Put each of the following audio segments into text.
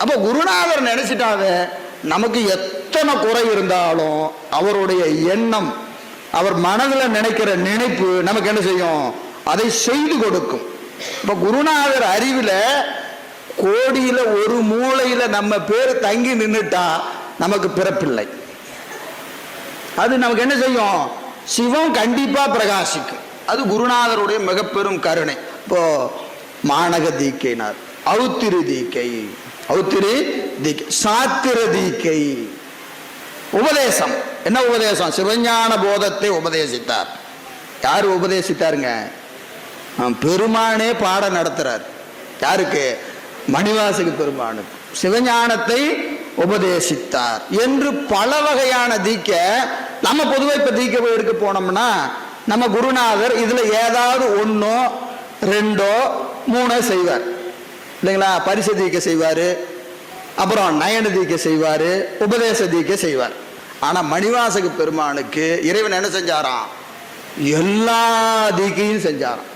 அப்போ குருநாதர் நினைச்சிட்டாவே நமக்கு எத்தனை குறை இருந்தாலும் அவருடைய எண்ணம் அவர் மனதில் நினைக்கிற நினைப்பு நமக்கு என்ன செய்யும்? அதை செய்து கொடுக்கும். இப்போ குருநாதர் அறிவில் கோடியில் ஒரு மூளையில் நம்ம பேர் தங்கி நின்றுட்டா நமக்கு பிறப்பில்லை. அது நமக்கு என்ன செய்யும்? சிவம் கண்டிப்பாக பிரகாசிக்கும். அது குருநாதருடைய மிக பெரும் கருணை. இப்போ மானக தீக்கைனார் அவுத்திரு தீக்கை. அவுத்திரி தீக்கை சாத்திர தீக்கை. உபதேசம். என்ன உபதேசம்? சிவஞான போதத்தை உபதேசித்தார். யார் உபதேசித்தாருங்க? பெருமானே பாடம் நடத்துறார். யாருக்கு? மணிவாசக பெருமானுக்கு. சிவஞானத்தை உபதேசித்தார். என்று பல வகையான தீக்க நம்ம பொதுவாக இப்ப தீக்க எடுக்க போனோம்னா நம்ம குருநாதர் இதுல ஏதாவது ஒன்றோ ரெண்டோ மூணோ செய்வார். இல்லைங்களா? பரிசு செய்வார். அப்புறம் நயன செய்வார். உபதேசதிக்க உபதேச செய்வார். ஆனால் மணிவாசக பெருமானுக்கு இறைவன் என்ன செஞ்சாராம்? எல்லா தீக்கையும் செஞ்சாராம்.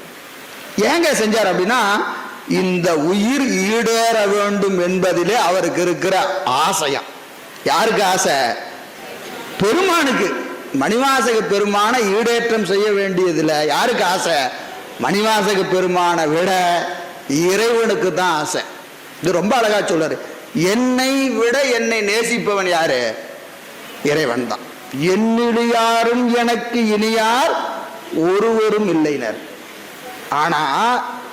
ஏங்க செஞ்சார் அப்படின்னா இந்த உயிர் ஈடேற வேண்டும் என்பதிலே அவருக்கு இருக்கிற ஆசையம் யாருக்கு ஆசை? பெருமானுக்கு. மணிவாசக பெருமானை ஈடேற்றம் செய்ய வேண்டியதில்லை யாருக்கு ஆசை? மணிவாசக பெருமானை விட இறைவனுக்கு தான் ஆசை. இது ரொம்ப அழகா சொல்றாரு. என்னை விட என்னை நேசிப்பவன் யாரு? இறைவன் தான். என்னிடியாரும் எனக்கு இனியார் ஒருவரும் இல்லைனர். ஆனா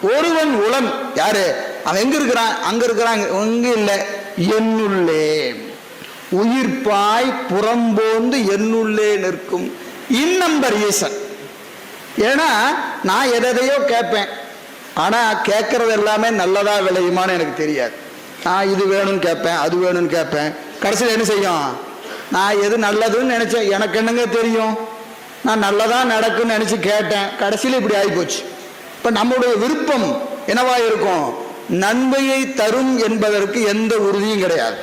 ஒருவன் உளன் யாரு? அவன் எங்க இருக்கிறான்? அங்க இருக்கிறான். எங்க இல்லை. என்னுள்ளே. உயிர்ப்பாய் புறம்போந்து என்னுள்ளே நிற்கும். இன்னம்பர் ஈசன். ஏன்னா நான் எதையோ கேட்பேன். ஆனால் கேட்குறது எல்லாமே நல்லதாக விளையுமான்னு எனக்கு தெரியாது. நான் இது வேணும்னு கேட்பேன் அது வேணும்னு கேட்பேன் கடைசியில் என்ன செய்யும்? நான் எது நல்லதுன்னு நினச்சேன். எனக்கு என்னங்க தெரியும்? நான் நல்லதாக நடக்குன்னு நினச்சி கேட்டேன். கடைசியில் இப்படி ஆகிப்போச்சு இப்போ நம்மளுடைய விருப்பம் என்னவா இருக்கும்? நன்மையை தரும் என்பதற்கு எந்த உறுதியும் கிடையாது.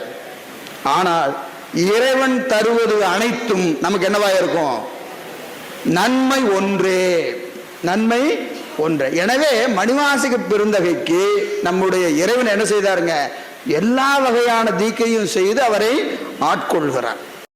ஆனால் இறைவன் தருவது அனைத்தும் நமக்கு என்னவா இருக்கும்? நன்மை ஒன்றே. நன்மை ஒன்று. எனவே மணிவாசிக பெருந்தகைக்கு நம்முடைய இறைவன் என்ன செய்தாருங்க? எல்லா வகையான தீக்கையும் செய்து அவரை ஆட்கொள்கிறார்.